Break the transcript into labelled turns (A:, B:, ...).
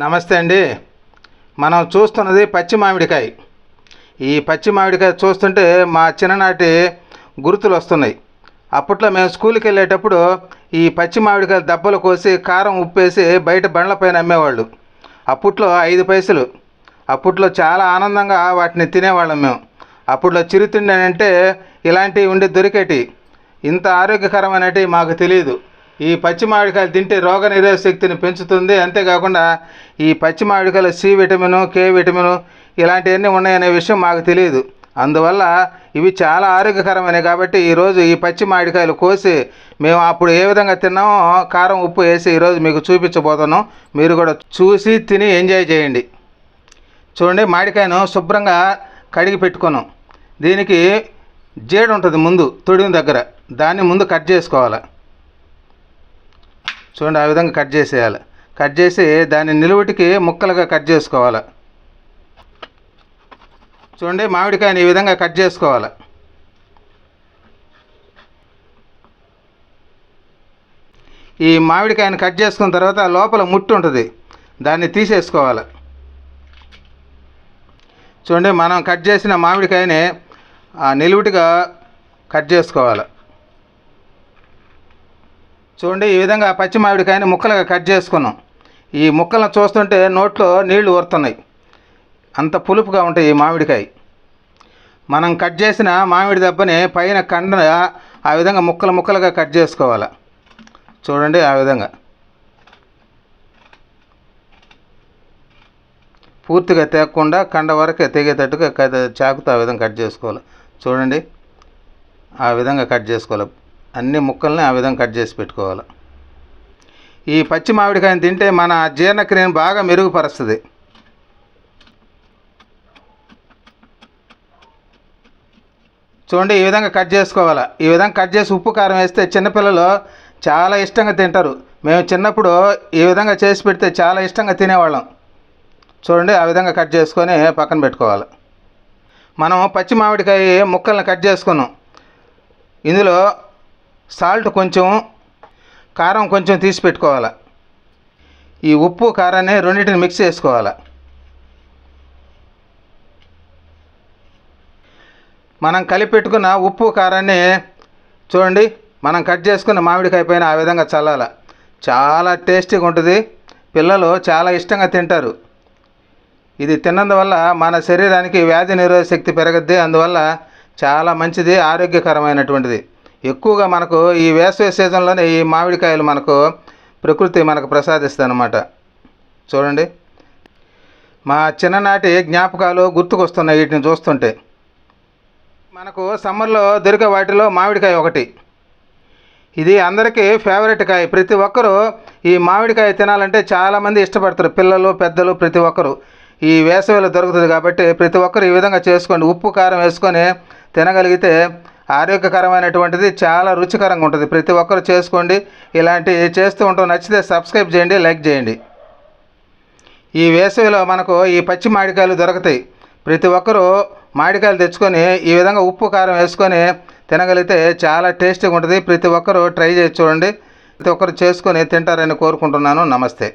A: నమస్తే అండి. మనం చూస్తున్నది పచ్చి మామిడికాయ. ఈ పచ్చి మామిడికాయ చూస్తుంటే మా చిన్ననాటి గుర్తులు వస్తున్నాయి. అప్పట్లో మేము స్కూల్కి వెళ్ళేటప్పుడు ఈ పచ్చి మామిడికాయలు దెబ్బలు కోసి కారం ఉప్పేసి బయట బండ్ల పైన అమ్మేవాళ్ళు. అప్పట్లో ఐదు పైసలు. అప్పట్లో చాలా ఆనందంగా వాటిని తినేవాళ్ళం మేము. అప్పట్లో చిరుతిండి అంటే ఇలాంటివి ఉండి దొరికేటి ఇంత ఆరోగ్యకరమైనటి మాకు తెలియదు. ఈ పచ్చి మామిడికాయలు తింటే రోగ నిరోధక శక్తిని పెంచుతుంది. అంతేకాకుండా ఈ పచ్చి మామిడికాయలు సి విటమిన్ కే విటమిన్ ఇలాంటివన్నీ ఉన్నాయనే విషయం మాకు తెలియదు. అందువల్ల ఇవి చాలా ఆరోగ్యకరమైనవి కాబట్టి ఈరోజు ఈ పచ్చి మామిడికాయలు కోసి మేము అప్పుడు ఏ విధంగా తిన్నామో కారం ఉప్పు వేసి ఈరోజు మీకు చూపించబోతున్నాం. మీరు కూడా చూసి తిని ఎంజాయ్ చేయండి. చూడండి మామిడికాయను శుభ్రంగా కడిగి పెట్టుకున్నాం. దీనికి జేడు ఉంటుంది ముందు తొడిగిన దగ్గర. దాన్ని ముందు కట్ చేసుకోవాలి. చూడండి ఆ విధంగా కట్ చేసేయాలి. కట్ చేసి దాన్ని నిలువటికి ముక్కలుగా కట్ చేసుకోవాలి. చూడండి మామిడికాయని ఈ విధంగా కట్ చేసుకోవాలి. ఈ మామిడికాయని కట్ చేసుకున్న తర్వాత లోపల ముట్టు ఉంటుంది. దాన్ని తీసేసుకోవాలి. చూడండి మనం కట్ చేసిన మామిడికాయని నిలువుటిగా కట్ చేసుకోవాలి. చూడండి ఈ విధంగా పచ్చి మామిడికాయని ముక్కలుగా కట్ చేసుకున్నాం. ఈ ముక్కలను చూస్తుంటే నోట్లో నీళ్ళు ఊరుతున్నాయి. అంత పులుపుగా ఉంటాయి ఈ మామిడికాయ. మనం కట్ చేసిన మామిడి దెబ్బని పైన కండ ఆ విధంగా ముక్కలు ముక్కలుగా కట్ చేసుకోవాలి. చూడండి ఆ విధంగా. పూర్తిగా తేగకుండా కండ వరకే తెగేటట్టుగా చాకుతో ఆ విధంగా కట్ చేసుకోవాలి. చూడండి ఆ విధంగా కట్ చేసుకోవాలి. అన్ని ముక్కల్ని ఆ విధంగా కట్ చేసి పెట్టుకోవాలి. ఈ పచ్చి మామిడికాయని తింటే మన జీర్ణక్రియను బాగా మెరుగుపరుస్తుంది. చూడండి ఈ విధంగా కట్ చేసుకోవాలి. ఈ విధంగా కట్ చేసి ఉప్పు కారం వేస్తే చిన్నపిల్లలు చాలా ఇష్టంగా తింటారు. మేము చిన్నప్పుడు ఈ విధంగా చేసి పెడితే చాలా ఇష్టంగా తినేవాళ్ళం. చూడండి ఆ విధంగా కట్ చేసుకొని పక్కన పెట్టుకోవాలి. మనం పచ్చి మామిడికాయ ముక్కల్ని కట్ చేసుకున్నాం. ఇందులో సాల్ట్ కొంచెం కారం కొంచెం తీసి పెట్టుకోవాలి. ఈ ఉప్పు కారాన్ని రెండింటిని మిక్స్ చేసుకోవాలి. మనం కలిపి పెట్టుకున్న ఉప్పు కారాన్ని చూడండి మనం కట్ చేసుకున్న మామిడికాయ పైన ఆ విధంగా చల్లాల. చాలా టేస్టీగా ఉంటుంది. పిల్లలు చాలా ఇష్టంగా తింటారు. ఇది తిన్నందువల్ల మన శరీరానికి వ్యాధి నిరోధక శక్తి పెరగద్ది. అందువల్ల చాలా మంచిది ఆరోగ్యకరమైనటువంటిది. ఎక్కువగా మనకు ఈ వేసవి సీజన్లోనే ఈ మామిడికాయలు మనకు ప్రకృతి మనకు ప్రసాదిస్తుంది అనమాట చూడండి. మా చిన్ననాటి జ్ఞాపకాలు గుర్తుకొస్తున్నాయి వీటిని చూస్తుంటే. మనకు సమ్మర్లో దొరికే వాటిలో మామిడికాయ ఒకటి. ఇది అందరికీ ఫేవరెట్ కాయ. ప్రతి ఒక్కరూ ఈ మామిడికాయ తినాలంటే చాలామంది ఇష్టపడతారు. పిల్లలు పెద్దలు ప్రతి ఒక్కరు. ఈ వేసవిలో దొరుకుతుంది కాబట్టి ప్రతి ఒక్కరు ఈ విధంగా చేసుకోండి ఉప్పు కారం వేసుకొని తినగలిగితే ఆరోగ్యకరమైనటువంటిది చాలా రుచికరంగా ఉంటుంది. ప్రతి ఒక్కరు చేసుకోండి. ఇలాంటివి చేస్తూ ఉంటాం నచ్చితే సబ్స్క్రైబ్ చేయండి లైక్ చేయండి. ఈ వేసవిలో మనకు ఈ పచ్చి మామిడికాయలు దొరుకుతాయి. ప్రతి ఒక్కరూ మామిడికాయలు తెచ్చుకొని ఈ విధంగా ఉప్పు కారం వేసుకొని తినగలిగితే చాలా టేస్టీగా ఉంటుంది. ప్రతి ఒక్కరూ ట్రై చేసి చూడండి. ప్రతి ఒక్కరు చేసుకొని తింటారని కోరుకుంటున్నాను. నమస్తే.